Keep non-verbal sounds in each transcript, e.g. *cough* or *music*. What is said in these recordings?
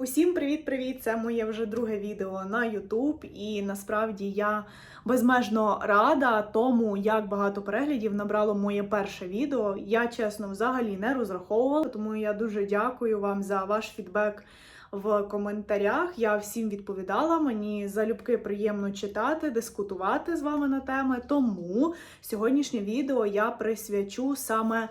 Усім привіт-привіт! Це моє вже друге відео на YouTube, і насправді я безмежно рада тому, як багато переглядів набрало моє перше відео. Я чесно взагалі не розраховувала, тому я дуже дякую вам за ваш фідбек в коментарях. Я всім відповідала. Мені залюбки приємно читати, дискутувати з вами на теми. Тому сьогоднішнє відео я присвячу саме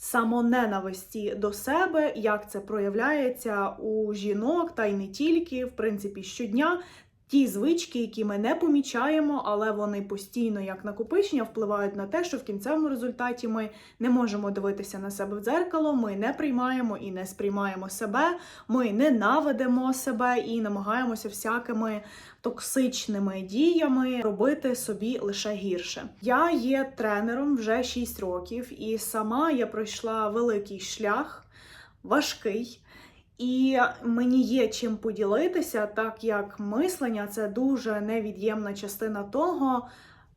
самоненависті до себе, як це проявляється у жінок, та й не тільки, в принципі, щодня. Ті звички, які ми не помічаємо, але вони постійно, як накопичення, впливають на те, що в кінцевому результаті ми не можемо дивитися на себе в дзеркало, ми не приймаємо і не сприймаємо себе, ми ненавидимо себе і намагаємося всякими токсичними діями робити собі лише гірше. Я є тренером вже 6 років, і сама я пройшла великий шлях, важкий. І мені є чим поділитися, так як мислення це дуже невід'ємна частина того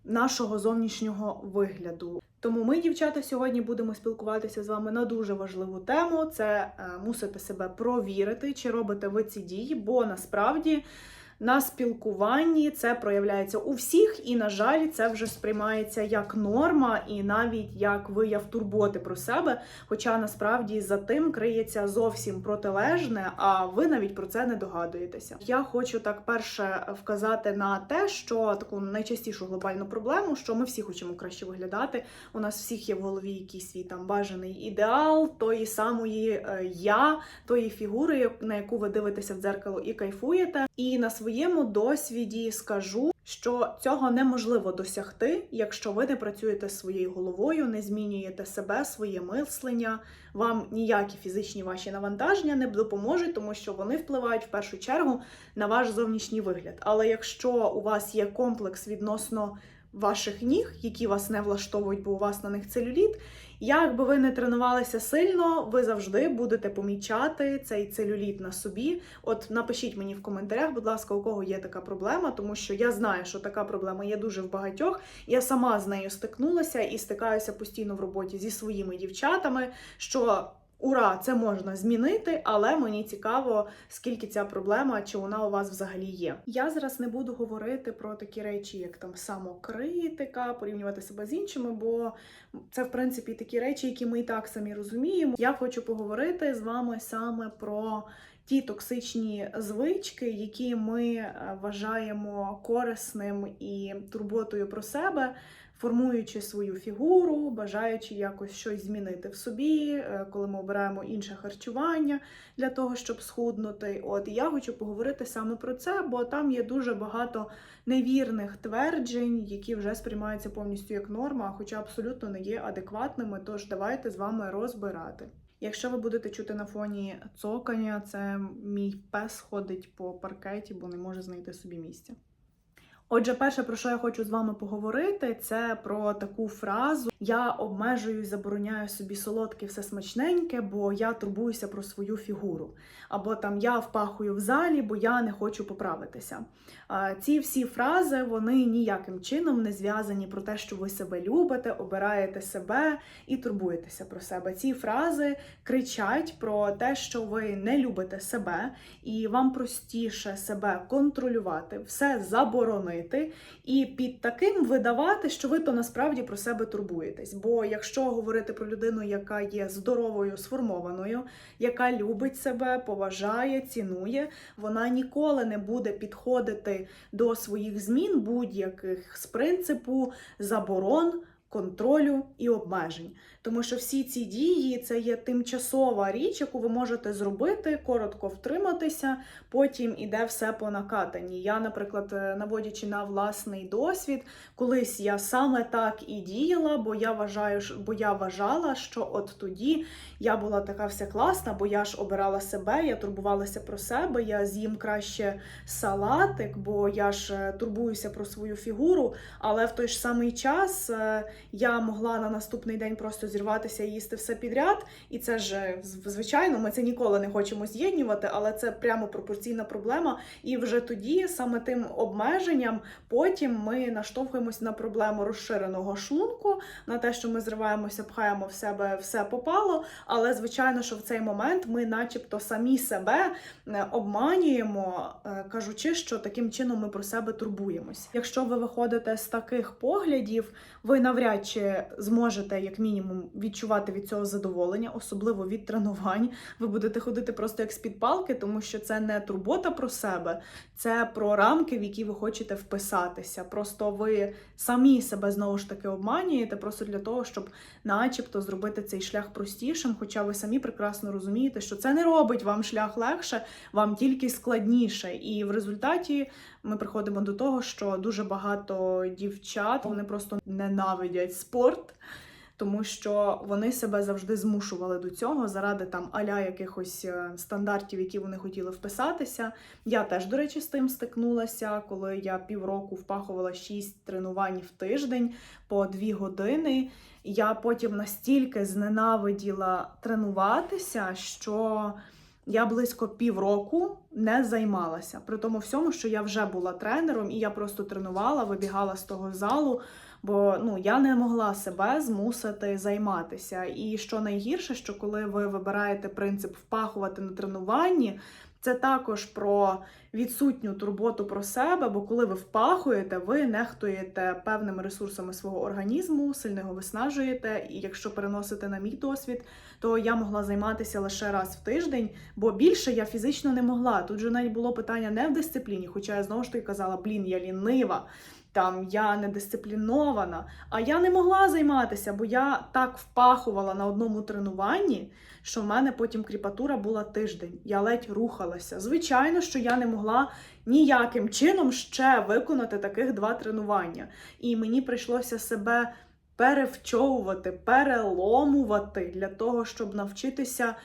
нашого зовнішнього вигляду. Тому ми, дівчата, сьогодні будемо спілкуватися з вами на дуже важливу тему: це мусити мусите себе провірити, чи робите ви ці дії, бо насправді. На спілкуванні це проявляється у всіх, і, на жаль, це вже сприймається як норма, і навіть як вияв турботи про себе. Хоча насправді за тим криється зовсім протилежне, а ви навіть про це не догадуєтеся. Я хочу так перше вказати на те, що таку найчастішу глобальну проблему, що ми всі хочемо краще виглядати. У нас всіх є в голові якийсь свій там бажаний ідеал тої самої е, я, тої фігури, на яку ви дивитеся в дзеркало і кайфуєте. І на своєму досвіді скажу, що цього неможливо досягти, якщо ви не працюєте своєю головою, не змінюєте себе, своє мислення. Вам ніякі фізичні ваші навантаження не допоможуть, тому що вони впливають в першу чергу на ваш зовнішній вигляд. Але якщо у вас є комплекс відносно ваших ніг, які вас не влаштовують, бо у вас на них целюліт, як би ви не тренувалися сильно, ви завжди будете помічати цей целюліт на собі. От напишіть мені в коментарях, будь ласка, у кого є така проблема, тому що я знаю, що така проблема є дуже в багатьох. Я сама з нею стикнулася і стикаюся постійно в роботі зі своїми дівчатами. що Ура, це можна змінити, але мені цікаво, скільки ця проблема, чи вона у вас взагалі є. Я зараз не буду говорити про такі речі, як там самокритика, порівнювати себе з іншими, бо це в принципі такі речі, які ми і так самі розуміємо. Я хочу поговорити з вами саме про. Ті токсичні звички, які ми вважаємо корисним і турботою про себе, формуючи свою фігуру, бажаючи якось щось змінити в собі, е, коли ми обираємо інше харчування для того, щоб схуднути. От я хочу поговорити саме про це, бо там є дуже багато невірних тверджень, які вже сприймаються повністю як норма, хоча абсолютно не є адекватними. Тож давайте з вами розбирати. Якщо ви будете чути на фоні цокання, це мій пес ходить по паркеті, бо не може знайти собі місця. Отже, перше, про що я хочу з вами поговорити, це про таку фразу: я обмежую і забороняю собі солодке все смачненьке, бо я турбуюся про свою фігуру. Або там я впахую в залі, бо я не хочу поправитися. Ці всі фрази вони ніяким чином не зв'язані про те, що ви себе любите, обираєте себе і турбуєтеся про себе. Ці фрази кричать про те, що ви не любите себе, і вам простіше себе контролювати, все заборонити робити, і під таким видавати, що ви то насправді про себе турбуєтесь. Бо якщо говорити про людину, яка є здоровою, сформованою, яка любить себе, поважає, цінує, вона ніколи не буде підходити до своїх змін будь-яких з принципу заборон контролю і обмежень. Тому що всі ці дії це є тимчасова річ, яку ви можете зробити, коротко втриматися, потім іде все по накатанні. Я, наприклад, е, наводячи на власний досвід, колись я саме так і діяла, бо я вважаю, бо я вважала, що от тоді я була така вся класна, бо я ж обирала себе, я турбувалася про себе, я з'їм краще салатик, бо я ж е, турбуюся про свою фігуру, але в той ж самий час. Е, я могла на наступний день просто зірватися і їсти все підряд. І це ж е, звичайно, ми це ніколи не хочемо з'єднювати, але це прямо пропорційна проблема. І вже тоді, саме тим обмеженням, потім ми наштовхуємось на проблему розширеного шлунку, на те, що ми зриваємося, пхаємо в себе все попало. Але звичайно, що в цей момент ми, начебто, самі себе е, обманюємо, е, кажучи, що таким чином ми про себе турбуємось. Якщо ви виходите з таких поглядів, ви навряд чи зможете, як мінімум, відчувати від цього задоволення, особливо від тренувань. Ви будете ходити просто як з-під палки, тому що це не турбота про себе, це про рамки, в які ви хочете вписатися. Просто ви самі себе знову ж таки обманюєте, просто для того, щоб, начебто, зробити цей шлях простішим. Хоча ви самі прекрасно розумієте, що це не робить вам шлях легше, вам тільки складніше. І в результаті ми приходимо до того, що дуже багато дівчат вони просто ненавидять спорт. Тому що вони себе завжди змушували до цього заради там аля якихось е, стандартів, які вони хотіли вписатися. Я теж, до речі, з тим стикнулася, коли я півроку впахувала 6 тренувань в тиждень по 2 години. Я потім настільки зненавиділа тренуватися, що я близько півроку не займалася. При тому всьому, що я вже була тренером, і я просто тренувала, вибігала з того залу. Бо ну я не могла себе змусити займатися. І що найгірше, що коли ви вибираєте принцип впахувати на тренуванні, це також про відсутню турботу про себе, бо коли ви впахуєте, ви нехтуєте певними ресурсами свого організму, сильно його виснажуєте. І якщо переносити на мій досвід, то я могла займатися лише раз в тиждень, бо більше я фізично не могла. Тут же навіть було питання не в дисципліні, хоча я знову ж таки казала, блін, я лінива. Там я недисциплінована, а я не могла займатися, бо я так впахувала на одному тренуванні, що в мене потім кріпатура була тиждень. Я ледь рухалася. Звичайно, що я не могла ніяким чином ще виконати таких два тренування. І мені прийшлося себе перевчовувати, переломувати для того, щоб навчитися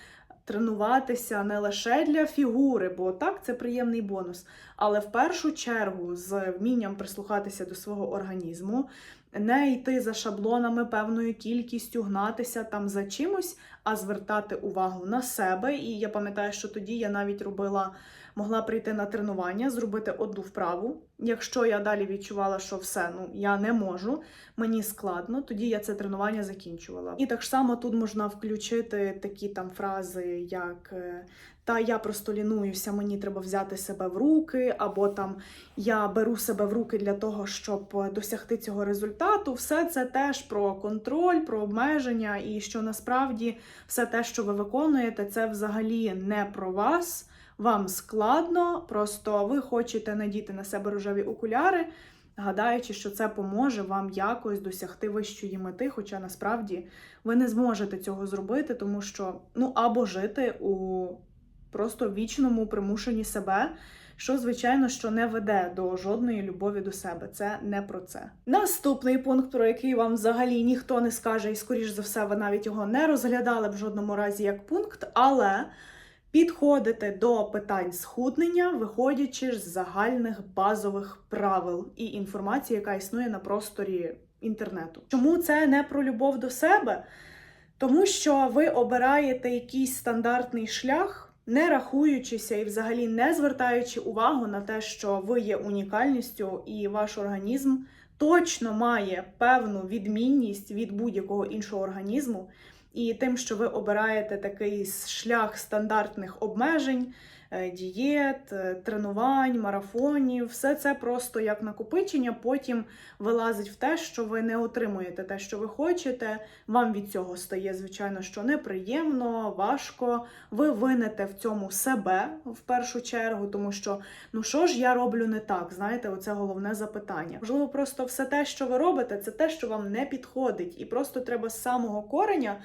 тренуватися не лише для фігури, бо так це приємний бонус, але в першу чергу з вмінням прислухатися до свого організму, не йти за шаблонами певною кількістю, гнатися там за чимось, а звертати увагу на себе. І я пам'ятаю, що тоді я навіть робила, могла прийти на тренування, зробити одну вправу. Якщо я далі відчувала, що все, ну я не можу, мені складно, тоді я це тренування закінчувала. І так само тут можна включити такі там фрази, як е, та я просто лінуюся, мені треба взяти себе в руки, або там я беру себе в руки для того, щоб досягти цього результату. Все це теж про контроль, про обмеження, і що насправді все те, що ви виконуєте, це взагалі не про вас. Вам складно, просто ви хочете надіти на себе рожеві окуляри, гадаючи, що це поможе вам якось досягти вищої мети, хоча насправді ви не зможете цього зробити, тому що ну або жити у просто вічному примушенні себе. Що, звичайно, що не веде до жодної любові до себе. Це не про це. Наступний пункт, про який вам взагалі ніхто не скаже, і скоріш за все, ви навіть його не розглядали в жодному разі як пункт, але підходите до питань схуднення, виходячи з загальних базових правил і інформації, яка існує на просторі інтернету. Чому це не про любов до себе? Тому що ви обираєте якийсь стандартний шлях не рахуючися і взагалі не звертаючи увагу на те, що ви є унікальністю, і ваш організм точно має певну відмінність від будь-якого іншого організму, і тим, що ви обираєте такий шлях стандартних обмежень, дієт, е, тренувань, марафонів, все це просто як накопичення, потім вилазить в те, що ви не отримуєте те, що ви хочете. Вам від цього стає, звичайно, що неприємно, важко. Ви винете в цьому себе в першу чергу, тому що ну що ж я роблю не так? Знаєте, оце головне запитання. Можливо, просто все те, що ви робите, це те, що вам не підходить, і просто треба з самого кореня.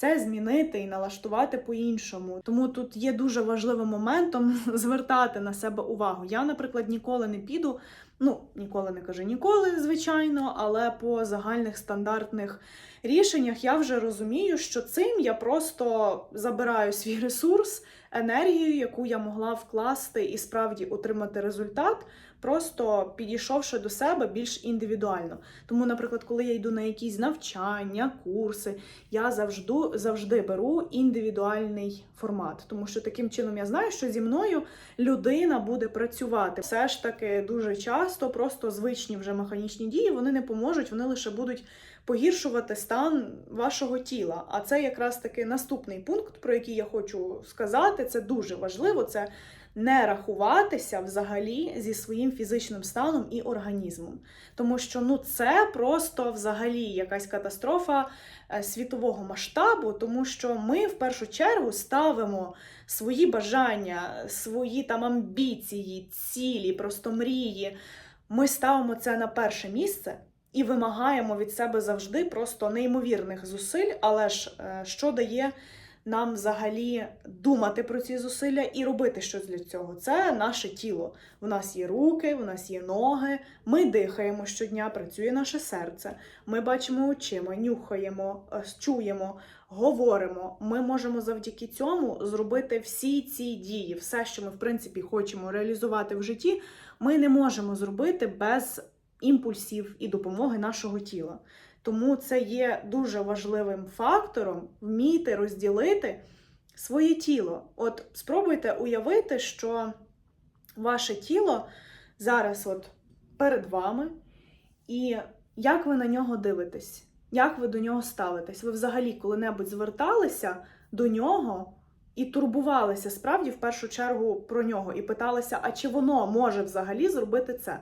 Це змінити і налаштувати по-іншому. Тому тут є дуже важливим моментом *laughs* звертати на себе увагу. Я, наприклад, ніколи не піду Ну, ніколи не кажу ніколи, звичайно, але по загальних стандартних рішеннях я вже розумію, що цим я просто забираю свій ресурс, енергію, яку я могла вкласти і справді отримати результат, просто підійшовши до себе більш індивідуально. Тому, наприклад, коли я йду на якісь навчання, курси, я завжди, завжди беру індивідуальний формат, тому що таким чином я знаю, що зі мною людина буде працювати. Все ж таки дуже часто просто звичні вже механічні дії вони не поможуть, вони лише будуть погіршувати стан вашого тіла. А це якраз таки наступний пункт, про який я хочу сказати. Це дуже важливо. Це не рахуватися взагалі зі своїм фізичним станом і організмом. Тому що ну це просто взагалі якась катастрофа е, світового масштабу, тому що ми в першу чергу ставимо свої бажання, свої там амбіції, цілі, просто мрії. Ми ставимо це на перше місце. І вимагаємо від себе завжди просто неймовірних зусиль, але ж е, що дає нам взагалі думати про ці зусилля і робити щось для цього? Це наше тіло. У нас є руки, у нас є ноги. Ми дихаємо щодня, працює наше серце. Ми бачимо очима, нюхаємо, е, чуємо, говоримо. Ми можемо завдяки цьому зробити всі ці дії, все, що ми в принципі хочемо реалізувати в житті. Ми не можемо зробити без імпульсів і допомоги нашого тіла. Тому це є дуже важливим фактором вміти розділити своє тіло. От спробуйте уявити, що ваше тіло зараз от перед вами, і як ви на нього дивитесь, як ви до нього ставитесь? Ви взагалі коли-небудь зверталися до нього і турбувалися справді в першу чергу про нього, і питалися, а чи воно може взагалі зробити це?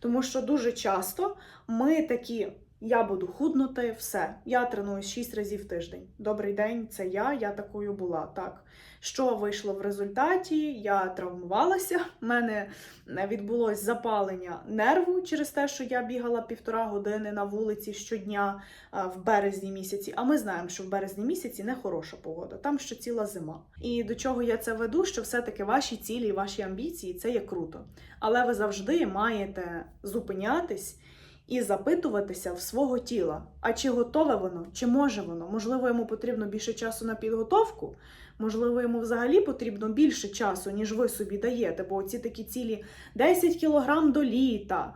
Тому що дуже часто ми такі. Я буду худнути, все. Я тренуюсь 6 разів в тиждень. Добрий день, це я, я такою була. Так. Що вийшло в результаті? Я травмувалася, в мене відбулось запалення нерву через те, що я бігала півтора години на вулиці щодня в березні місяці. А ми знаємо, що в березні місяці не хороша погода, там ще ціла зима. І до чого я це веду? Що все-таки ваші цілі ваші амбіції це є круто. Але ви завжди маєте зупинятись і запитуватися в свого тіла, а чи готове воно, чи може воно? Можливо, йому потрібно більше часу на підготовку, можливо, йому взагалі потрібно більше часу, ніж ви собі даєте, бо ці такі цілі 10 кілограм до літа.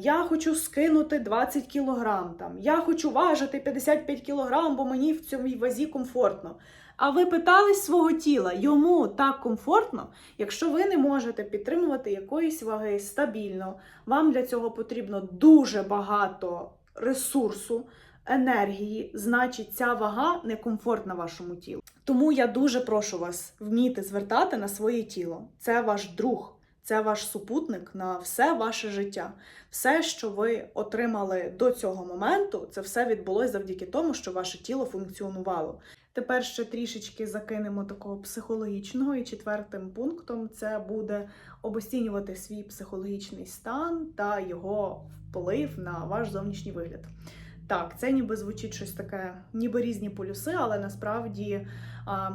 Я хочу скинути 20 кілограм, там, я хочу важити 55 кілограм, бо мені в цьому вазі комфортно. А ви питались свого тіла, йому так комфортно, якщо ви не можете підтримувати якоїсь ваги стабільно, вам для цього потрібно дуже багато ресурсу, енергії, значить, ця вага некомфортна вашому тілу. Тому я дуже прошу вас вміти звертати на своє тіло. Це ваш друг. Це ваш супутник на все ваше життя. Все, що ви отримали до цього моменту, це все відбулося завдяки тому, що ваше тіло функціонувало. Тепер ще трішечки закинемо такого психологічного, і четвертим пунктом це буде обостінювати свій психологічний стан та його вплив на ваш зовнішній вигляд. Так, це ніби звучить щось таке, ніби різні полюси, але насправді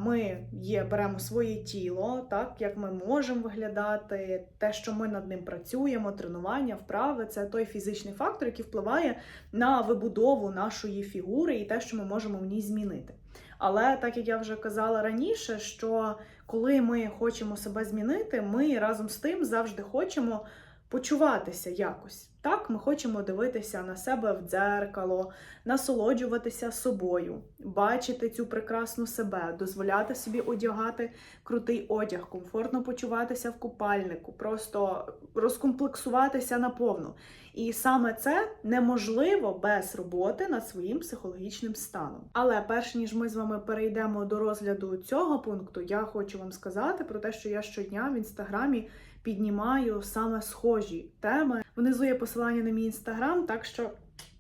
ми є, беремо своє тіло, так як ми можемо виглядати, те, що ми над ним працюємо, тренування, вправи це той фізичний фактор, який впливає на вибудову нашої фігури і те, що ми можемо в ній змінити. Але так як я вже казала раніше, що коли ми хочемо себе змінити, ми разом з тим завжди хочемо почуватися якось. Так, ми хочемо дивитися на себе в дзеркало, насолоджуватися собою, бачити цю прекрасну себе, дозволяти собі одягати крутий одяг, комфортно почуватися в купальнику, просто розкомплексуватися наповну. І саме це неможливо без роботи над своїм психологічним станом. Але перш ніж ми з вами перейдемо до розгляду цього пункту, я хочу вам сказати про те, що я щодня в інстаграмі піднімаю саме схожі теми. Внизу є посилання на мій інстаграм, так що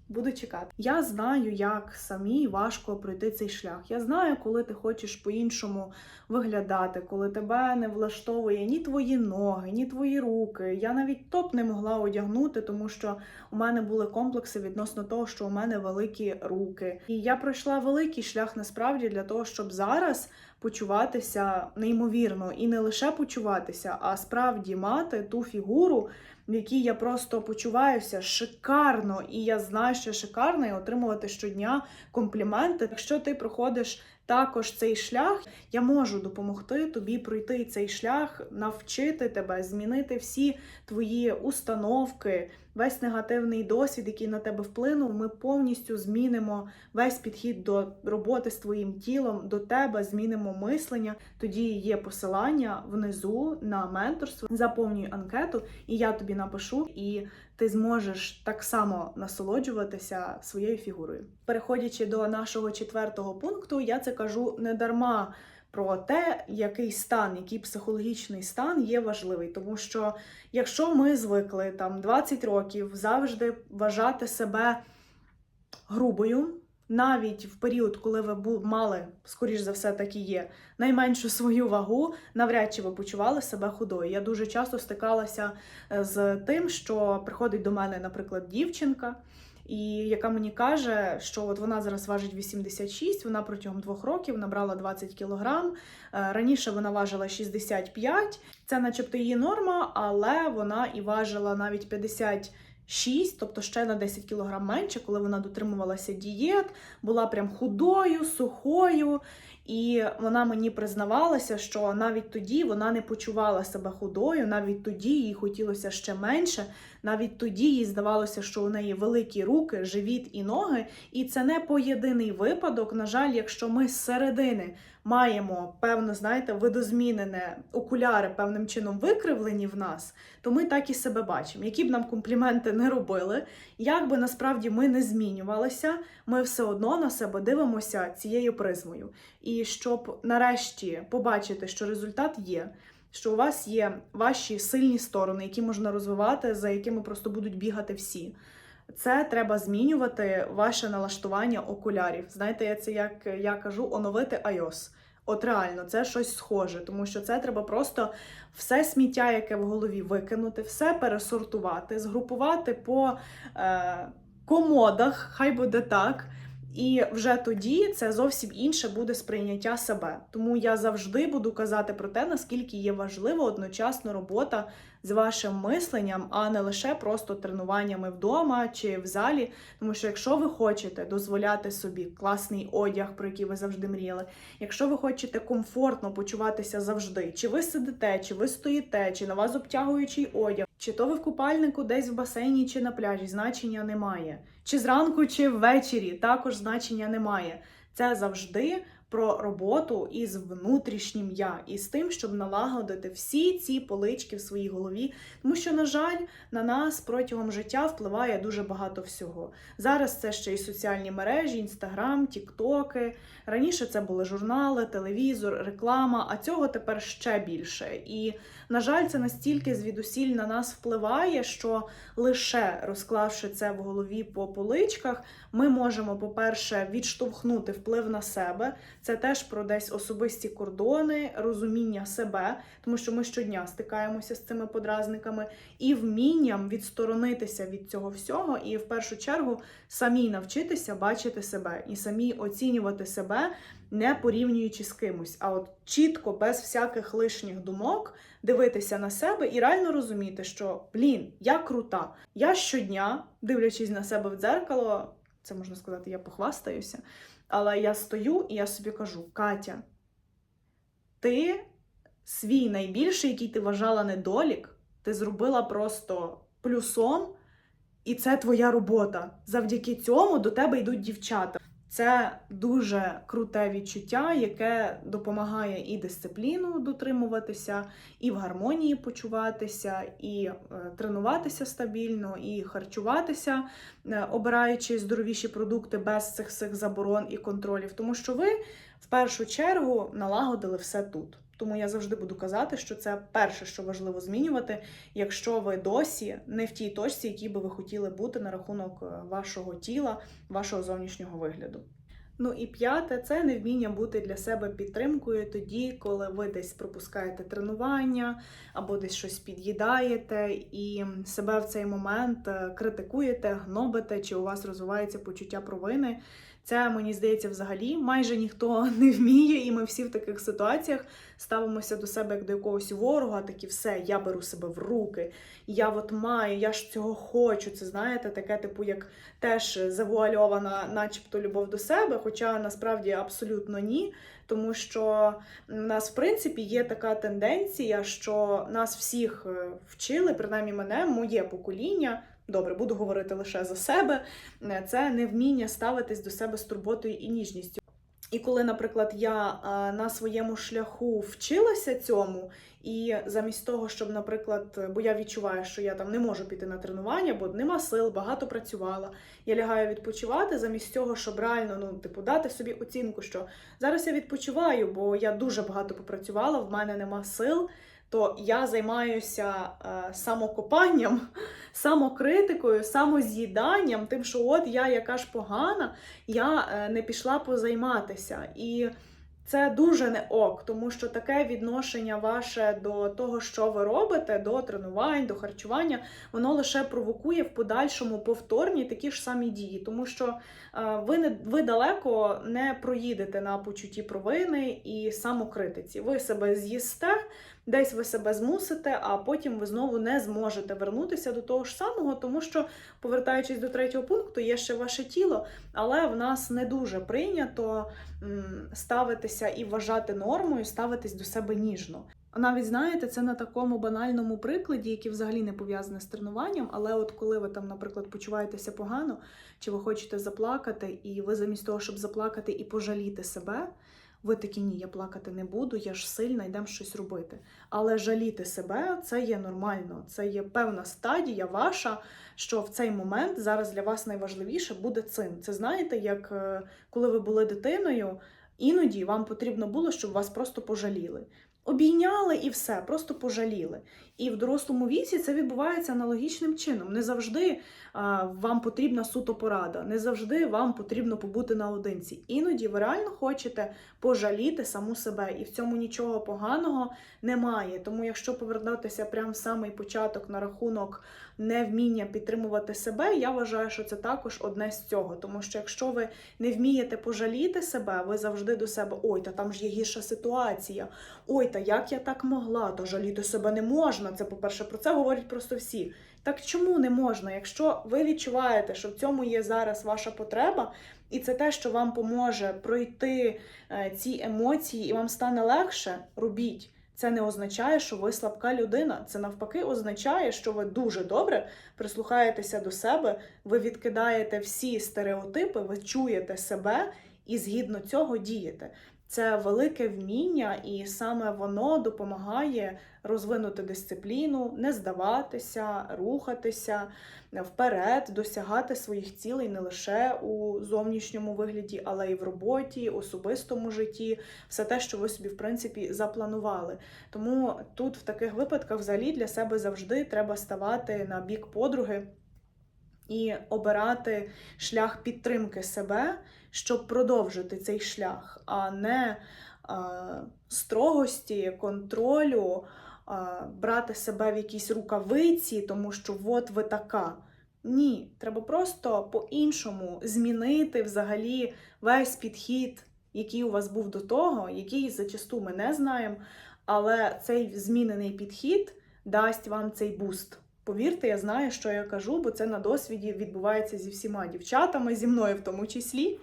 буду чекати. Я знаю, як самі важко пройти цей шлях. Я знаю, коли ти хочеш по-іншому виглядати, коли тебе не влаштовує ні твої ноги, ні твої руки. Я навіть топ не могла одягнути, тому що у мене були комплекси відносно того, що у мене великі руки. І я пройшла великий шлях насправді для того, щоб зараз почуватися неймовірно і не лише почуватися, а справді мати ту фігуру, в якій я просто почуваюся шикарно, і я знаю, що шикарно, і отримувати щодня компліменти. Якщо ти проходиш також цей шлях, я можу допомогти тобі пройти цей шлях, навчити тебе, змінити всі твої установки, весь негативний досвід, який на тебе вплинув. Ми повністю змінимо весь підхід до роботи з твоїм тілом, до тебе, змінимо мислення. Тоді є посилання внизу на менторство. Заповнюй анкету, і я тобі напишу, і ти зможеш так само насолоджуватися своєю фігурою. Переходячи до нашого четвертого пункту, я це кажу не дарма. Про те, який стан, який психологічний стан є важливий, тому що якщо ми звикли там 20 років завжди вважати себе грубою, навіть в період, коли ви мали, скоріш за все, так і є, найменшу свою вагу, навряд чи ви почували себе худою. Я дуже часто стикалася е, з тим, що приходить до мене, наприклад, дівчинка. І яка мені каже, що от вона зараз важить 86, вона протягом двох років набрала 20 кілограм. Е, Раніше вона важила 65, це начебто її норма, але вона і важила навіть 56, тобто ще на 10 кілограм менше, коли вона дотримувалася дієт, була прям худою, сухою. І вона мені признавалася, що навіть тоді вона не почувала себе худою, навіть тоді їй хотілося ще менше, навіть тоді їй здавалося, що у неї великі руки, живіт і ноги. І це не поєдиний випадок. На жаль, якщо ми зсередини маємо певно, знаєте, видозмінене окуляри певним чином викривлені в нас, то ми так і себе бачимо. Які б нам компліменти не робили, як би насправді ми не змінювалися, ми все одно на себе дивимося цією призмою. І щоб нарешті побачити, що результат є. Що у вас є ваші сильні сторони, які можна розвивати, за якими просто будуть бігати всі. Це треба змінювати ваше налаштування окулярів. Знаєте, я це як я кажу, оновити iOS. От реально, це щось схоже, тому що це треба просто все сміття, яке в голові викинути, все пересортувати, згрупувати по е, комодах, хай буде так. І вже тоді це зовсім інше буде сприйняття себе. Тому я завжди буду казати про те, наскільки є важлива одночасно робота з вашим мисленням, а не лише просто тренуваннями вдома чи в залі. Тому що якщо ви хочете дозволяти собі класний одяг, про який ви завжди мріяли, якщо ви хочете комфортно почуватися завжди, чи ви сидите, чи ви стоїте, чи на вас обтягуючий одяг, чи то ви в купальнику десь в басейні чи на пляжі, значення немає. Чи зранку, чи ввечері, також значення немає. Це завжди про роботу із внутрішнім я, і з тим, щоб налагодити всі ці полички в своїй голові. Тому що, на жаль, на нас протягом життя впливає дуже багато всього. Зараз це ще й соціальні мережі, інстаграм, тіктоки. Раніше це були журнали, телевізор, реклама, а цього тепер ще більше. І, на жаль, це настільки звідусіль на нас впливає, що лише розклавши це в голові по поличках, ми можемо, по-перше, відштовхнути вплив на себе. Це теж про десь особисті кордони, розуміння себе, тому що ми щодня стикаємося з цими подразниками, і вмінням відсторонитися від цього всього, і в першу чергу самі навчитися бачити себе і самі оцінювати себе, не порівнюючи з кимось, а от чітко, без всяких лишніх думок, дивитися на себе і реально розуміти, що блін, я крута. Я щодня, дивлячись на себе в дзеркало, це можна сказати, я похвастаюся. Але я стою і я собі кажу: Катя, ти свій найбільший, який ти вважала недолік, ти зробила просто плюсом, і це твоя робота. Завдяки цьому до тебе йдуть дівчата. Це дуже круте відчуття, яке допомагає і дисципліну дотримуватися, і в гармонії почуватися, і е, тренуватися стабільно, і харчуватися, е, обираючи здоровіші продукти без цих всіх заборон і контролів. Тому що ви в першу чергу налагодили все тут. Тому я завжди буду казати, що це перше, що важливо змінювати, якщо ви досі не в тій точці, якій би ви хотіли бути на рахунок е, вашого тіла, вашого зовнішнього вигляду. Ну і п'яте це невміння бути для себе підтримкою тоді, коли ви десь пропускаєте тренування або десь щось під'їдаєте, і себе в цей момент е, критикуєте, гнобите, чи у вас розвивається почуття провини. Це мені здається, взагалі майже ніхто *laughs* не вміє, і ми всі в таких ситуаціях ставимося до себе як до якогось ворога, такі все, я беру себе в руки, я от маю, я ж цього хочу. Це знаєте, таке, типу, як теж завуальована, начебто, любов до себе, хоча насправді абсолютно ні. Тому що в нас, в принципі, є така тенденція, що нас всіх е, вчили, принаймні мене, моє покоління. Добре, буду говорити лише за себе. е, Це невміння ставитись до себе з турботою і ніжністю. І коли, наприклад, я е, на своєму шляху вчилася цьому, і замість того, щоб, наприклад, бо я відчуваю, що я там не можу піти на тренування, бо нема сил, багато працювала. Я лягаю відпочивати, замість цього, щоб реально ну, типу, дати собі оцінку, що зараз я відпочиваю, бо я дуже багато попрацювала, в мене нема сил. То я займаюся е, самокопанням, *laughs* самокритикою, самоз'їданням, тим, що от я яка ж погана, я е, не пішла позайматися. І це дуже не ок, тому що таке відношення ваше до того, що ви робите, до тренувань, до харчування, воно лише провокує в подальшому повторні такі ж самі дії, тому що е, ви не ви далеко не проїдете на почутті провини і самокритиці. Ви себе з'їсте, десь ви себе змусите, а потім ви знову не зможете вернутися до того ж самого, тому що, повертаючись до третього пункту, є ще ваше тіло, але в нас не дуже прийнято ставитися і вважати нормою, ставитись до себе ніжно. Навіть знаєте, це на такому банальному прикладі, який взагалі не пов'язаний з тренуванням. Але от коли ви там, наприклад, почуваєтеся погано, чи ви хочете заплакати, і ви замість того, щоб заплакати і пожаліти себе, ви такі ні, я плакати не буду, я ж сильна, йдемо щось робити. Але жаліти себе це є нормально, це є певна стадія ваша, що в цей момент зараз для вас найважливіше буде цим. Це знаєте, як е, коли ви були дитиною, іноді вам потрібно було, щоб вас просто пожаліли. Обійняли і все, просто пожаліли. І в дорослому віці це відбувається аналогічним чином. Не завжди а, вам потрібна суто порада, не завжди вам потрібно побути наодинці. Іноді ви реально хочете пожаліти саму себе, і в цьому нічого поганого немає. Тому, якщо повернутися прямо в самий початок на рахунок невміння підтримувати себе, я вважаю, що це також одне з цього. Тому що якщо ви не вмієте пожаліти себе, ви завжди до себе ой, та там ж є гірша ситуація. Ой, та як я так могла, то жаліти себе не можна. Це, по-перше, про це говорять просто всі. Так чому не можна? Якщо ви відчуваєте, що в цьому є зараз ваша потреба, і це те, що вам поможе пройти е, ці емоції, і вам стане легше, робіть. Це не означає, що ви слабка людина. Це навпаки означає, що ви дуже добре прислухаєтеся до себе, ви відкидаєте всі стереотипи, ви чуєте себе і згідно цього дієте. Це велике вміння, і саме воно допомагає розвинути дисципліну, не здаватися, рухатися вперед, досягати своїх цілей не лише у зовнішньому вигляді, але й в роботі, особистому житті, все те, що ви собі, в принципі, запланували. Тому тут в таких випадках взагалі для себе завжди треба ставати на бік подруги. І обирати шлях підтримки себе, щоб продовжити цей шлях, а не строгості, контролю, брати себе в якісь рукавиці, тому що от ви така. Ні, треба просто по-іншому змінити взагалі весь підхід, який у вас був до того, який зачасту ми не знаємо, але цей змінений підхід дасть вам цей буст. Повірте, я знаю, що я кажу, бо це на досвіді відбувається зі всіма дівчатами, зі мною в тому числі.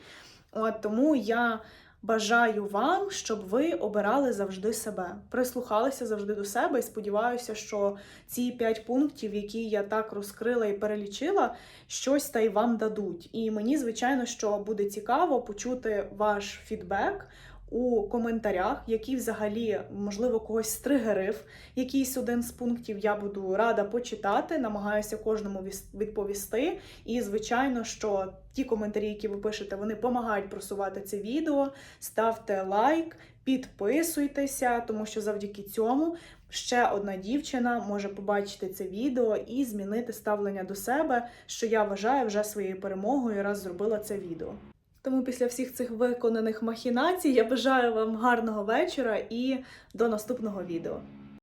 От тому я бажаю вам, щоб ви обирали завжди себе, прислухалися завжди до себе і сподіваюся, що ці п'ять пунктів, які я так розкрила і перелічила, щось та й вам дадуть. І мені, звичайно, що буде цікаво почути ваш фідбек. У коментарях, який взагалі, можливо, когось стригерив, якийсь один з пунктів я буду рада почитати, намагаюся кожному віс- відповісти. І, звичайно, що ті коментарі, які ви пишете, вони допомагають просувати це відео. Ставте лайк, підписуйтеся, тому що завдяки цьому ще одна дівчина може побачити це відео і змінити ставлення до себе, що я вважаю вже своєю перемогою, раз зробила це відео. Тому після всіх цих виконаних махінацій я бажаю вам гарного вечора і до наступного відео.